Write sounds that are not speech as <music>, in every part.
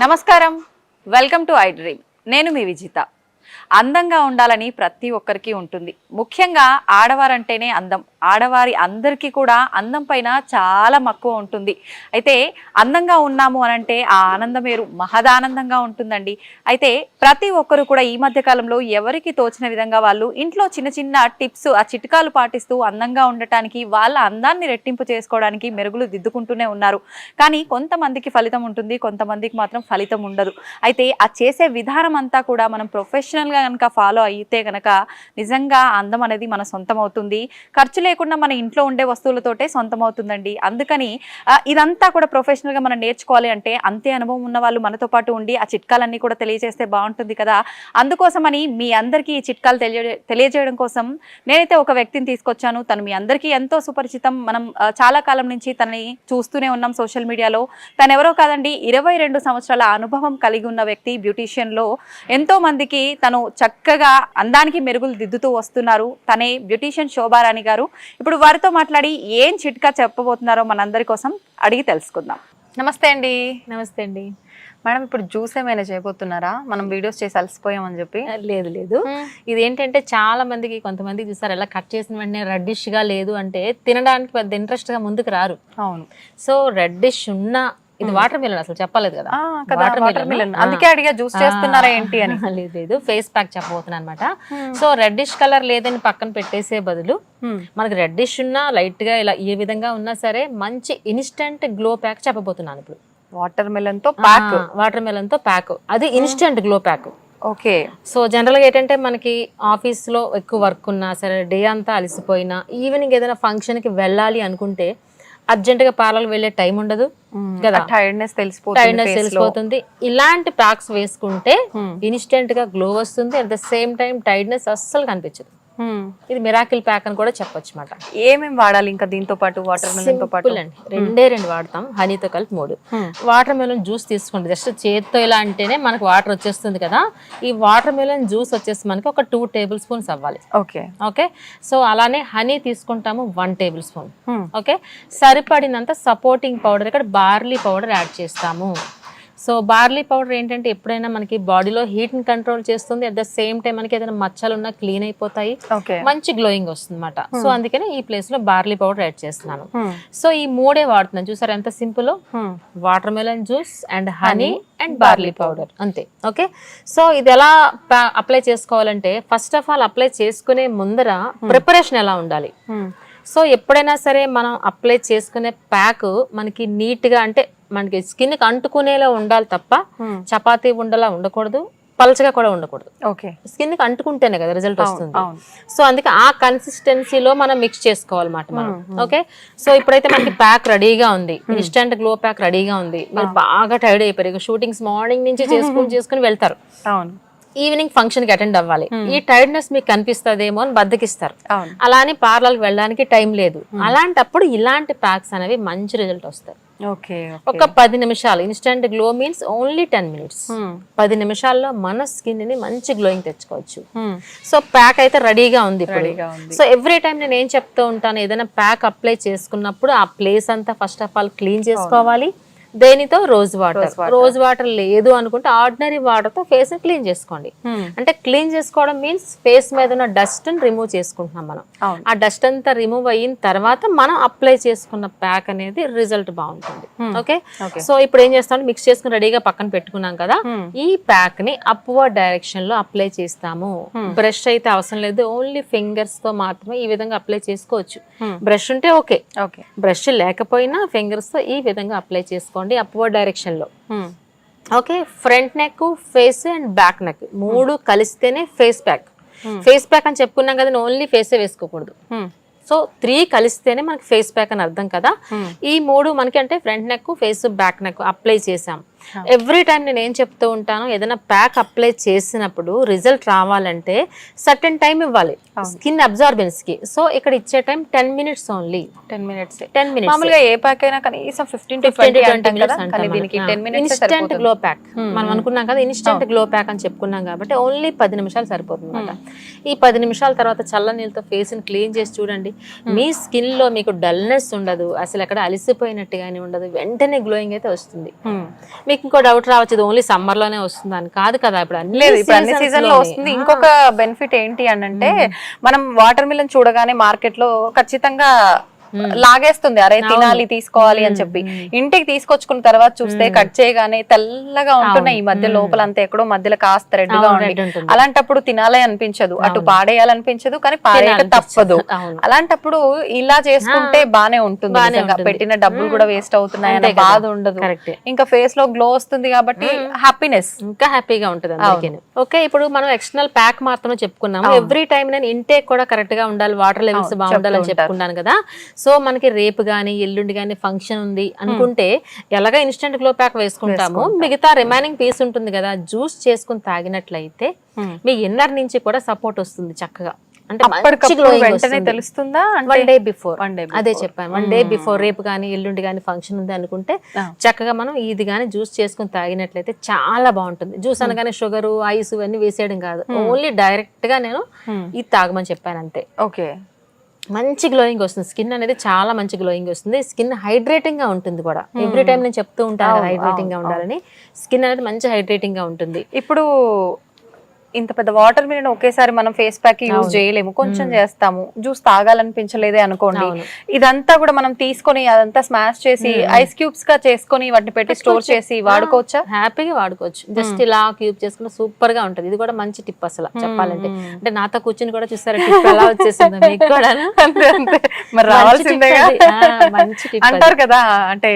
నమస్కారం. Welcome to I dream. నేను మీ విజిత. అందంగా ఉండాలని ప్రతి ఒక్కరికి ఉంటుంది. ముఖ్యంగా ఆడవారంటేనే అందం. ఆడవారి అందరికీ కూడా అందం పైన చాలా మక్కువ ఉంటుంది. అయితే అందంగా ఉన్నాము అనంటే ఆ ఆనందం వేరు మహదానందంగా ఉంటుందండి. అయితే ప్రతి ఒక్కరు కూడా ఈ మధ్య కాలంలో ఎవరికి తోచిన విధంగా వాళ్ళు ఇంట్లో చిన్న చిన్న టిప్స్ ఆ చిట్కాలు పాటిస్తూ అందంగా ఉండటానికి వాళ్ళ అందాన్ని రెట్టింపు చేసుకోవడానికి మెరుగులు దిద్దుకుంటూనే ఉన్నారు. కానీ కొంతమందికి ఫలితం ఉంటుంది కొంతమందికి మాత్రం ఫలితం ఉండదు. అయితే ఆ చేసే విధానం అంతా కూడా మనం ప్రొఫెషనల్గా కనుక ఫాలో అయితే కనుక నిజంగా అందం అనేది మన సొంతం అవుతుంది ఖర్చు లేకుండా మన ఇంట్లో ఉండే వస్తువులతోటే సొంతం అవుతుందండి అందుకని ఇదంతా కూడా ప్రొఫెషనల్గా మనం నేర్చుకోవాలి అంటే అంతే అనుభవం ఉన్న వాళ్ళు మనతో పాటు ఉండి ఆ చిట్కాలన్నీ కూడా తెలియజేస్తే బాగుంటుంది కదా. అందుకోసమని మీ అందరికీ ఈ చిట్కాలు తెలియ తెలియజేయడం కోసం నేనైతే ఒక వ్యక్తిని తీసుకొచ్చాను. తను మీ అందరికీ ఎంతో సుపరిచితం. మనం చాలా కాలం నుంచి తనని చూస్తూనే ఉన్నాం సోషల్ మీడియాలో తను ఎవరో కాదండి ఇరవై రెండు సంవత్సరాల అనుభవం కలిగి ఉన్న వ్యక్తి బ్యూటీషియన్లో ఎంతో మందికి తను చక్కగా అందానికి మెరుగులు దిద్దుతూ వస్తున్నారు. తనే బ్యూటీషియన్ శోభారాణి గారు. ఇప్పుడు వారితో మాట్లాడి ఏం చిట్కా చెప్పబోతున్నారో మనందరి కోసం అడిగి తెలుసుకుందాం. నమస్తే అండి. నమస్తే అండి. మేడం ఇప్పుడు జ్యూస్ ఏమైనా చేయబోతున్నారా? మనం వీడియోస్ చేసి అలసిపోయామని చెప్పి. లేదు లేదు. ఇది ఏంటంటే చాలా మందికి కొంతమందికి చూస్తారు ఎలా కట్ చేసిన వెంటనే రెడ్డిష్గా లేదు అంటే తినడానికి పెద్ద ఇంట్రెస్ట్గా ముందుకు రారు. అవును. సో రెడ్డిష్ ఉన్న ఇది వాటర్ మిలన్ అసలు చెప్పలేదు కదా. Watermelon. అందుకే అడిగా జ్యూస్ చేస్తున్నారా ఏంటి అని. <laughs> లేదు లేదు ఫేస్ ప్యాక్ చెప్పబోతున్నాను అనమాట సో రెడ్డిష్ కలర్ లేదని పక్కన పెట్టేసే బదులు. మనకి రెడ్డిష్ ఉన్నా లైట్గా ఇలా ఏ విధంగా ఉన్నా సరే మంచి ఇన్స్టెంట్ గ్లో ప్యాక్ చెప్పబోతున్నాను ఇప్పుడు. వాటర్ మిలన్తో ప్యాక్ వాటర్ మిలన్తో ప్యాక్ అది instant glow pack okay. So జనరల్గా ఏంటంటే మనకి ఆఫీస్లో ఎక్కువ వర్క్ ఉన్నా సరే డే అంతా అలసిపోయినా ఈవినింగ్ ఏదైనా ఫంక్షన్కి వెళ్ళాలి అనుకుంటే అర్జెంటుగా పార్లర్ వెళ్ళే టైం ఉండదు కదా టైర్డ్నెస్ తెలిసిపోతుంది టైర్డ్నెస్. తెలిసిపోతుంది ఇలాంటి ప్యాక్స్ వేసుకుంటే. ఇన్స్టెంట్గా గ్లో వస్తుంది at the same time tiredness అస్సలు కనిపించదు. ఇది మిరాకిల్ ప్యాక్ అని కూడా చెప్పొచ్చు అనమాట ఏమేం వాడాలి ఇంకా దీంతో పాటు? వాటర్ మిలన్తో పాటు? రెండే రెండు వాడతాం. హనీతో కలిపి మూడు. Hmm. వాటర్ మెలన్ జ్యూస్ తీసుకోండి. జస్ట్ చేత్తో ఇలా అంటేనే మనకు వాటర్ వచ్చేస్తుంది కదా. ఈ వాటర్ మెలన్ జ్యూస్ వచ్చేసి మనకి ఒక టూ టేబుల్ స్పూన్స్ అవ్వాలి. ఓకే ఓకే సో అలానే హనీ తీసుకుంటాము one table spoon Hmm. Okay సరిపడినంత సపోర్టింగ్ పౌడర్ ఇక్కడ బార్లీ పౌడర్ యాడ్ చేస్తాము. సో బార్లీ పౌడర్ ఏంటంటే ఎప్పుడైనా మనకి బాడీలో హీట్ని కంట్రోల్ చేస్తుంది. అట్ ద సేమ్ టైం మనకి ఏదైనా మచ్చలు ఉన్నా క్లీన్ అయిపోతాయి. మంచి గ్లోయింగ్ వస్తుంది అనమాట సో అందుకని ఈ ప్లేస్లో బార్లీ పౌడర్ యాడ్ చేస్తున్నాను. Hmm. సో ఈ మూడే వాడుతున్నాను. చూసారు ఎంత simple? Watermelon juice and honey and barley powder. అంతే. ఓకే? సో ఇది ఎలా అప్లై చేసుకోవాలంటే ఫస్ట్ ఆఫ్ ఆల్ అప్లై చేసుకునే ముందర ప్రిపరేషన్ ఎలా ఉండాలి? సో ఎప్పుడైనా సరే మనం అప్లై చేసుకునే ప్యాక్ మనకి నీట్గా అంటే మనకి స్కిన్కి అంటుకునేలా ఉండాలి తప్ప చపాతీ ఉండలా ఉండకూడదు పలచగా కూడా ఉండకూడదు. ఓకే. స్కిన్కి అంటుకుంటేనే కదా రిజల్ట్ వస్తుంది. సో అందుకే ఆ కన్సిస్టెన్సీలో మనం మిక్స్ చేసుకోవాలన్నమాట మనం ఓకే? సో ఇప్పుడైతే మనకి ప్యాక్ రెడీగా ఉంది. ఇన్స్టెంట్ గ్లో ప్యాక్ రెడీగా ఉంది. మీరు బాగా టైర్డ్ అయిపోయారు. షూటింగ్స్ మార్నింగ్ నుంచి చేసుకుని <laughs> చేసుకుని వెళ్తారు. అవును. ఈవినింగ్ ఫంక్షన్కి అటెండ్ అవ్వాలి. ఈ టైర్డ్నెస్ మీకు కనిపిస్తుందేమో అని బద్దకిస్తారు. అలా అని పార్లర్కి వెళ్ళడానికి టైం లేదు. అలాంటప్పుడు ఇలాంటి ప్యాక్స్ అనేవి మంచి రిజల్ట్ వస్తాయి. ఓకే ఒక పది నిమిషాలు instant glow means only ten minutes పది నిమిషాల్లో మన స్కిన్ని మంచి గ్లోయింగ్ తెచ్చుకోవచ్చు. సో ప్యాక్ అయితే రెడీగా ఉంది ఇప్పుడు. రెడీగా ఉంది. సో ఎవ్రీ టైం నేను ఏం చెప్తూ ఉంటాను ఏదైనా ప్యాక్ అప్లై చేసుకున్నప్పుడు ఆ ప్లేస్ అంతా ఫస్ట్ ఆఫ్ ఆల్ క్లీన్ చేసుకోవాలి. దేనితో? Rose water. Rose water. లేదు అనుకుంటే ఆర్డినరీ వాటర్తో ఫేస్ క్లీన్ చేసుకోండి. అంటే క్లీన్ చేసుకోవడం మీన్స్ ఫేస్ మీద ఉన్న డస్ట్ రిమూవ్ చేసుకుంటున్నాం మనం. ఆ డస్ట్ అంతా రిమూవ్ అయిన తర్వాత మనం అప్లై చేసుకున్న ప్యాక్ అనేది రిజల్ట్ బాగుంటుంది. ఓకే. సో ఇప్పుడు ఏం చేస్తాం మిక్స్ చేసుకుని రెడీగా పక్కన పెట్టుకున్నాం కదా ఈ ప్యాక్ని అప్వర్డ్ డైరెక్షన్లో అప్లై చేస్తాము. బ్రష్ అయితే అవసరం లేదు. ఓన్లీ ఫింగర్స్తో మాత్రమే ఈ విధంగా అప్లై చేసుకోవచ్చు. బ్రష్ ఉంటే ఓకే. ఓకే. బ్రష్ లేకపోయినా ఫింగర్స్తో ఈ విధంగా అప్లై చేసుకోండి. అప్వర్డ్ డైరెక్షన్లో. Okay front neck face and back neck మూడు కలిస్తేనే ఫేస్ ప్యాక్ ఫేస్ ప్యాక్ అని చెప్పుకున్నాం కదా ఓన్లీ ఫేసే వేసుకోకూడదు. సో త్రీ కలిస్తేనే మనకి ఫేస్ ప్యాక్ అని అర్థం కదా. ఈ మూడు మనకి అంటే front neck face back neck apply చేసాం ఎవ్రీ టైం నేను ఏం చెప్తూ ఉంటాను ఏదైనా ప్యాక్ అప్లై చేసినప్పుడు రిజల్ట్ రావాలంటే సర్టెన్ టైం ఇవ్వాలి. స్కిన్ అబ్జార్బెన్స్కి. సో ఇక్కడ ఇచ్చే time ten minutes only ten minutes ten minutes మామూలుగా ఏ ప్యాక్ అయినా కనీసం ఫిఫ్టీన్ టు ట్వంటీ కానీ మినిట్స్ ఇన్స్టెంట్ గ్లో ప్యాక్ మనం అనుకున్నాం కదా ఇన్స్టెంట్ గ్లో ప్యాక్ అని చెప్పుకున్నాం కాబట్టి ఓన్లీ పది నిమిషాలు సరిపోతుంది అనమాట ఈ పది నిమిషాల తర్వాత చల్ల నీళ్ళతో ఫేస్ని క్లీన్ చేసి చూడండి. మీ స్కిన్లో మీకు డల్నెస్ ఉండదు. అసలు ఎక్కడ అలసిపోయినట్టుగానే ఉండదు. వెంటనే గ్లోయింగ్ అయితే వస్తుంది. మీకు ఇంకో డౌట్ రావచ్చు ఇది ఓన్లీ సమ్మర్లోనే వస్తుంది అని కాదు కదా ఇప్పుడు అన్ని లేదు ఇప్పుడు అన్ని సీజన్లో. వస్తుంది. ఇంకొక బెనిఫిట్ ఏంటి అని అంటే మనం వాటర్ మిలన్ చూడగానే మార్కెట్లో ఖచ్చితంగా లాగేస్తుంది. అరే తినాలి తీసుకోవాలి అని చెప్పి. ఇంటికి తీసుకొచ్చుకున్న తర్వాత చూస్తే కట్ చేయగానే తెల్లగా ఉంటున్నాయి ఈ మధ్య లోపల అంతా ఎక్కడో మధ్యలో కాస్త రెడ్గా అవును, ఉండి. అలాంటప్పుడు తినాలి అనిపించదు. అటు పాడేయాలనిపించదు కానీ పాడేయక తప్పదు. అలాంటప్పుడు ఇలా చేసుకుంటే బానే ఉంటుంది. పెట్టిన డబ్బులు కూడా వేస్ట్ అవుతున్నాయి కదా. బాధ ఉండదు. ఇంకా ఫేస్లో గ్లో వస్తుంది కాబట్టి హ్యాపీనెస్ ఇంకా హ్యాపీగా ఉంటుంది ఓకే ఇప్పుడు మనం ఎక్స్టర్నల్ ప్యాక్ మాత్రమే చెప్పుకున్నాము. ఎవ్రీ టైం నేను ఇంటేక్ కూడా కరెక్ట్గా ఉండాలి వాటర్ లెవెల్స్ బాగుండాలని చెప్పుకున్నాను కదా. సో మనకి రేపు గానీ ఎల్లుండి గానీ ఫంక్షన్ ఉంది అనుకుంటే ఎలాగా ఇన్స్టెంట్ గ్లో ప్యాక్ వేసుకుంటాము. మిగతా రిమైనింగ్ పీస్ ఉంటుంది కదా జ్యూస్ చేసుకుని తాగినట్లయితే మీ ఇన్నర్ నుంచి కూడా సపోర్ట్ వస్తుంది చక్కగా. అంటే. తెలుస్తుందా? వన్ డే బిఫోర్ అదే చెప్పాను. వన్ డే బిఫోర్ రేపు కానీ ఎల్లుండి కానీ ఫంక్షన్ ఉంది అనుకుంటే చక్కగా మనం ఇది కానీ జ్యూస్ చేసుకుని తాగినట్లయితే చాలా బాగుంటుంది. జ్యూస్ అనగానే షుగర్ ఐస్ ఇవన్నీ వేసేయడం కాదు. ఓన్లీ డైరెక్ట్గా నేను ఇది తాగమని చెప్పాను అంతే. ఓకే మంచి గ్లోయింగ్ వస్తుంది. స్కిన్ అనేది చాలా మంచి గ్లోయింగ్ వస్తుంది. స్కిన్ హైడ్రేటింగ్గా ఉంటుంది కూడా. ఎవ్రీ టైం నేను చెప్తూ ఉంటాను హైడ్రేటింగ్గా ఉండాలని. స్కిన్ అనేది మంచి హైడ్రేటింగ్గా ఉంటుంది. ఇప్పుడు ఇంత పెద్ద వాటర్ మిలన్ ఒకేసారి మనం ఫేస్ ప్యాక్ యూజ్ చేయలేము. కొంచెం చేస్తాము. జ్యూస్ తాగాలనిపించలేదే అనుకోండి. ఇదంతా కూడా మనం తీసుకొని అదంతా స్మాష్ చేసి ఐస్ క్యూబ్స్గా చేసుకొని వాటిని పెట్టి స్టోర్ చేసి వాడుకోవచ్చా? హ్యాపీగా వాడుకోవచ్చు. జస్ట్ ఇలా క్యూబ్ చేసుకున్న సూపర్గా ఉంటది. ఇది కూడా మంచి టిప్ అసలు చెప్పాలంటే. అంటే నాతో కూర్చుని కూడా చూసారా టిప్ ఎలా వచ్చేసిందో మీకు కూడా? <laughs> మరి. ఆ, మంచి అది. అంటారు కదా అంటే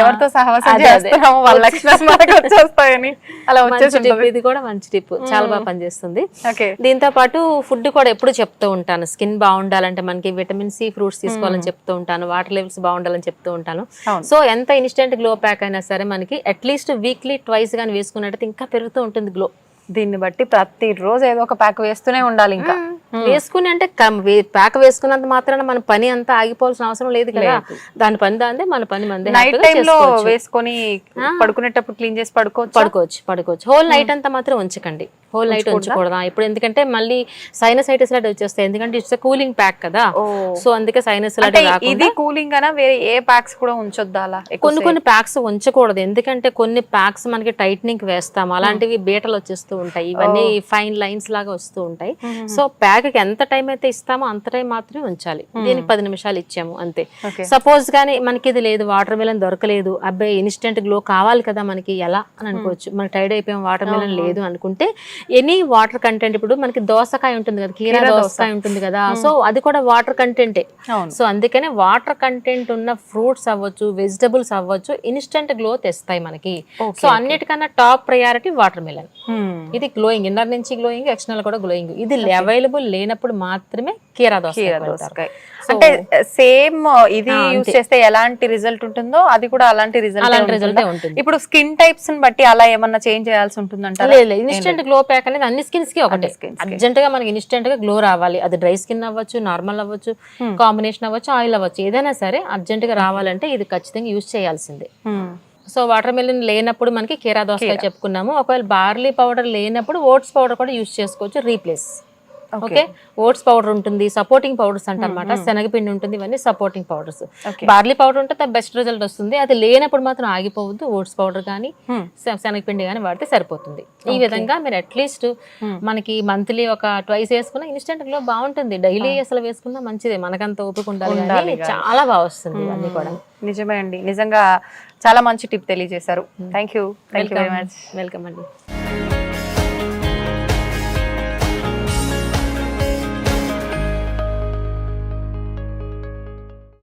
ఎవరితో సహవాసం. చేస్తున్నామో వాళ్ళ లక్షణాలు మనకు వచ్చేస్తాయని అలా వచ్చేసి టిప్ ఇది కూడా మంచి టిప్ చాలా బాగా పనిచేస్తుంది. దీంతో పాటు ఫుడ్ కూడా ఎప్పుడు చెప్తూ ఉంటాను. స్కిన్ బాగుండాలంటే మనకి విటమిన్ సి ఫ్రూట్స్ తీసుకోవాలని చెప్తూ ఉంటాను. వాటర్ లెవెల్స్ బాగుండాలని చెప్తూ ఉంటాను. సో ఎంత ఇన్స్టెంట్ గ్లో ప్యాక్ అయినా సరే మనకి అట్లీస్ట్ వీక్లీ ట్వైస్ గానీ వేసుకున్నట్టయితే ఇంకా పెరుగుతూ ఉంటుంది గ్లో. దీన్ని బట్టి ప్రతి రోజు ఏదో ఒక ప్యాక్ వేస్తూనే ఉండాలి ఇంకా. వేసుకుని అంటే ప్యాక్ వేసుకున్నంత మాత్రాన మన పని అంతా ఆగిపోవాల్సిన అవసరం లేదు కదా. దాని పని దాందే మన పని మందే నైట్ హ్యాపీగా టైం లో చేసుకోవచ్చు. వేసుకొని పడుకునేటప్పుడు క్లీన్ చేసి పడుకోవచ్చు? పడుకోవచ్చు పడుకోవచ్చు. హోల్ నైట్ అంతా మాత్రం ఉంచకండి. హోల్ నైట్ ఉంచకూడదా? ఇప్పుడు ఎందుకంటే మళ్ళీ సైనసైటిస్ లాంటి వచ్చేస్తాయి. ఎందుకంటే ఇట్స్ కూలింగ్ ప్యాక్ కదా. సో అందుకే సైనస్ ఇది కూలింగ్ అనా వేరే ఏ ప్యాక్స్ కూడా ఉంచొద్దా కొన్ని కొన్ని ప్యాక్స్ ఉంచకూడదు. ఎందుకంటే కొన్ని ప్యాక్స్ మనకి టైట్నింగ్ వేస్తాం అలాంటివి బీటలు వచ్చేస్తూ ఉంటాయి. ఇవన్నీ ఫైన్ లైన్స్ లాగా వస్తూ ఉంటాయి. సో ప్యాక్కి ఎంత టైం అయితే ఇస్తామో అంత టైం మాత్రమే ఉంచాలి. దీనికి పది నిమిషాలు ఇచ్చాము అంతే. సపోజ్ కానీ మనకి ఇది లేదు వాటర్ మిలన్ దొరకలేదు అబ్బాయి ఇన్స్టెంట్ గ్లో కావాలి కదా మనకి ఎలా అని అనుకోవచ్చు. మనకి టైడ్ అయిపోయాం వాటర్ మిలన్ లేదు అనుకుంటే ఎనీ వాటర్ కంటెంట్ ఇప్పుడు మనకి దోసకాయ ఉంటుంది కదా కీరా దోసకాయ ఉంటుంది కదా. సో అది కూడా వాటర్ కంటెంటే. సో అందుకనే వాటర్ కంటెంట్ ఉన్న ఫ్రూట్స్ అవ్వచ్చు వెజిటబుల్స్ అవ్వచ్చు ఇన్స్టెంట్ గ్లో తెస్తాయి మనకి. సో అన్నిటికన్నా టాప్ ప్రయారిటీ వాటర్ మిలన్ ఇది గ్లోయింగ్ ఇన్నర్ నుంచి గ్లోయింగ్ ఎక్స్టర్నల్ కూడా గ్లోయింగ్ ఇది అవైలబుల్ లేనప్పుడు మాత్రమే కీరా దోస దోసకాయ. అంటే సేమ్ ఇది యూస్ చేస్తే ఎలాంటి రిజల్ట్ ఉంటుందో అది కూడా అలాంటి రిజల్ట్ అలాంటి రిజల్టే ఉంటుంది. ఇప్పుడు స్కిన్ టైప్స్ని బట్టి అలా ఏమన్నా చేంజ్ చేయాల్సి లేదు లేదు. ఇన్స్టెంట్ గ్లో ప్యాక్ అనేది అన్ని స్కిన్స్కి ఒకటే. అర్జెంట్గా మనకి ఇన్స్టెంట్గా గ్లో రావాలి. అది డ్రై స్కిన్ అవ్వచ్చు నార్మల్ అవ్వచ్చు కాంబినేషన్ అవ్వచ్చు ఆయిల్ అవ్వచ్చు. ఏదైనా సరే అర్జెంట్గా రావాలంటే ఇది ఖచ్చితంగా యూజ్ చేయాల్సిందే. Hmm. సో వాటర్ మిలన్ లేనప్పుడు మనకి కీరా దోసకాయ చెప్పుకున్నాము. ఒకవేళ బార్లీ పౌడర్ లేనప్పుడు ఓట్స్ పౌడర్ కూడా యూజ్ చేసుకోవచ్చు. రీప్లేస్. ఓకే? ఓట్స్ పౌడర్ ఉంటుంది సపోర్టింగ్ పౌడర్స్ అంటారన్నమాట. శనగపిండి ఉంటుంది ఇవన్నీ సపోర్టింగ్ పౌడర్స్. బార్లీ పౌడర్ ఉంటే బెస్ట్ రిజల్ట్ వస్తుంది. అది లేనప్పుడు మాత్రం ఆగిపోవద్దు. ఓట్స్ పౌడర్ కానీ శనగపిండి కానీ వాడితే సరిపోతుంది. ఈ విధంగా మీరు అట్లీస్ట్ మనకి మంత్లీ ఒక ట్వైస్ వేసుకున్న ఇన్స్టెంట్ గ్లో బాగుంటుంది. డైలీ అసలు వేసుకున్నా మంచిదే. మనకంత ఓపిక ఉండాలి చాలా బాగా వస్తుంది ఇవన్నీ కూడా. నిజమే అండి. నిజంగా చాలా మంచి టిప్ తెలియజేశారు. Thank you thank you very much welcome అండి.